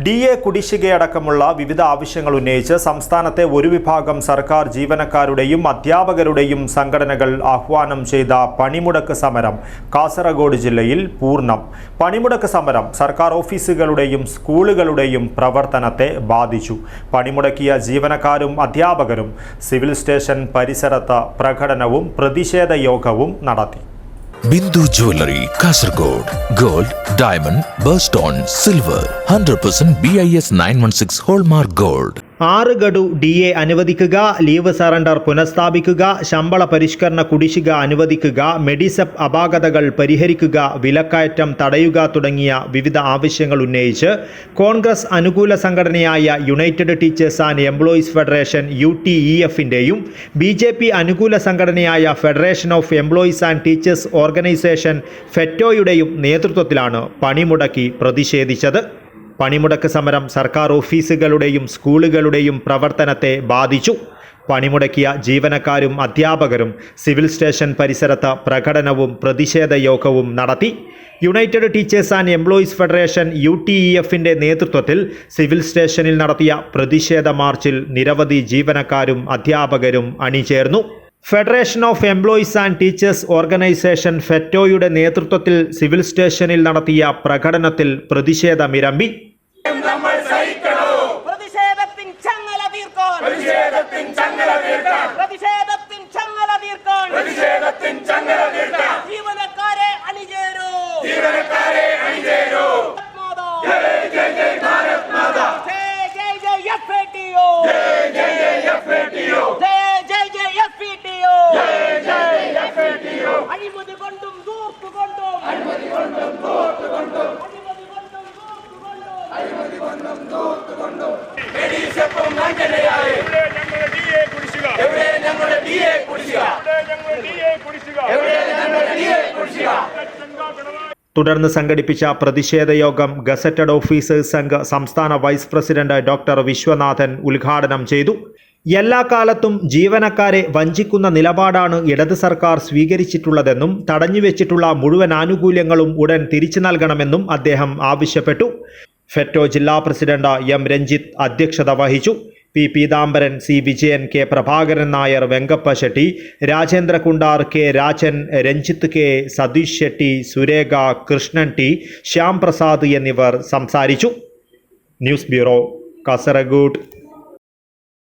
D A കുടിശ്ശികയടക്കമുള്ള വിവിധ ആവശ്യങ്ങൾ ഉന്നയിച്ച് സംസ്ഥാനത്തെ ഒരു വിഭാഗം സർക്കാർ ജീവനക്കാരുടെയും അധ്യാപകരുടെയും സംഘടനകൾ ആഹ്വാനം ചെയ്ത പണിമുടക്ക് സമരം കാസർഗോഡ് ജില്ലയിൽ പൂർണം. പണിമുടക്ക് സമരം സർക്കാർ ഓഫീസുകളുടെയും സ്കൂളുകളുടെയും പ്രവർത്തനത്തെ ബാധിച്ചു. പണിമുടക്കിയ ജീവനക്കാരും അധ്യാപകരും സിവിൽ സ്റ്റേഷൻ പരിസരത്ത് പ്രകടനവും പ്രതിഷേധ യോഗവും നടത്തി. Bindu jewellery Kasaragod. Gold diamond birthstone silver. Hundred percent B I S nine one six hallmark gold ആറ് ഗഡു ഡി എ അനുവദിക്കുക ലീവ് സറണ്ടർ പുനഃസ്ഥാപിക്കുക ശമ്പള പരിഷ്കരണ കുടിശ്ശിക അനുവദിക്കുക മെഡിസെപ്പ് അപാകതകൾ പരിഹരിക്കുക വിലക്കയറ്റം തടയുക തുടങ്ങിയ വിവിധ ആവശ്യങ്ങൾ ഉന്നയിച്ച് കോൺഗ്രസ് അനുകൂല സംഘടനയായ united teachers and employees federation U T E എഫിന്റെയും B J P അനുകൂല സംഘടനയായ federation of employees and teachers organisation ഫെറ്റോയുടെയും നേതൃത്വത്തിലാണ് പണിമുടക്കി പ്രതിഷേധിച്ചത്. പണിമുടക്ക് സമരം സർക്കാർ ഓഫീസുകളുടെയും സ്കൂളുകളുടെയും പ്രവർത്തനത്തെ ബാധിച്ചു. പണിമുടക്കിയ ജീവനക്കാരും അധ്യാപകരും സിവിൽ സ്റ്റേഷൻ പരിസരത്ത് പ്രകടനവും പ്രതിഷേധ യോഗവും നടത്തി. United teachers and employees federation U T E എഫിന്റെ നേതൃത്വത്തിൽ സിവിൽ സ്റ്റേഷനിൽ നടത്തിയ പ്രതിഷേധ മാർച്ചിൽ നിരവധി ജീവനക്കാരും അധ്യാപകരും അണിചേർന്നു. Federation of employees and teachers organisation ഫെറ്റോയുടെ നേതൃത്വത്തിൽ സിവിൽ സ്റ്റേഷനിൽ നടത്തിയ പ്രകടനത്തിൽ പ്രതിഷേധമിരമ്പി തുടർന്ന് സംഘടിപ്പിച്ച പ്രതിഷേധ യോഗം ഗസറ്റഡ് ഓഫീസേഴ്സ് സംഘ് സംസ്ഥാന വൈസ് പ്രസിഡന്റ് ഡോക്ടർ വിശ്വനാഥൻ ഉദ്ഘാടനം ചെയ്തു. എല്ലാ കാലത്തും ജീവനക്കാരെ വഞ്ചിക്കുന്ന നിലപാടാണ് ഇടത് സർക്കാർ സ്വീകരിച്ചിട്ടുള്ളതെന്നും തടഞ്ഞുവെച്ചിട്ടുള്ള മുഴുവൻ ആനുകൂല്യങ്ങളും ഉടൻ തിരിച്ചു നൽകണമെന്നും അദ്ദേഹം ആവശ്യപ്പെട്ടു. ഫെറ്റോ ജില്ലാ പ്രസിഡന്റ് എം രഞ്ജിത്ത് അധ്യക്ഷത വഹിച്ചു. P. Peethambaran C. Vijayan K. Prabhakaran Nair Venkappa Shetty Rajendra Kundar K. Rajan Ranjith K Satheesh Shetty Surekha Krishnan T Shyam Prasad എന്നിവർ സംസാരിച്ചു. News bureau Kasaragod.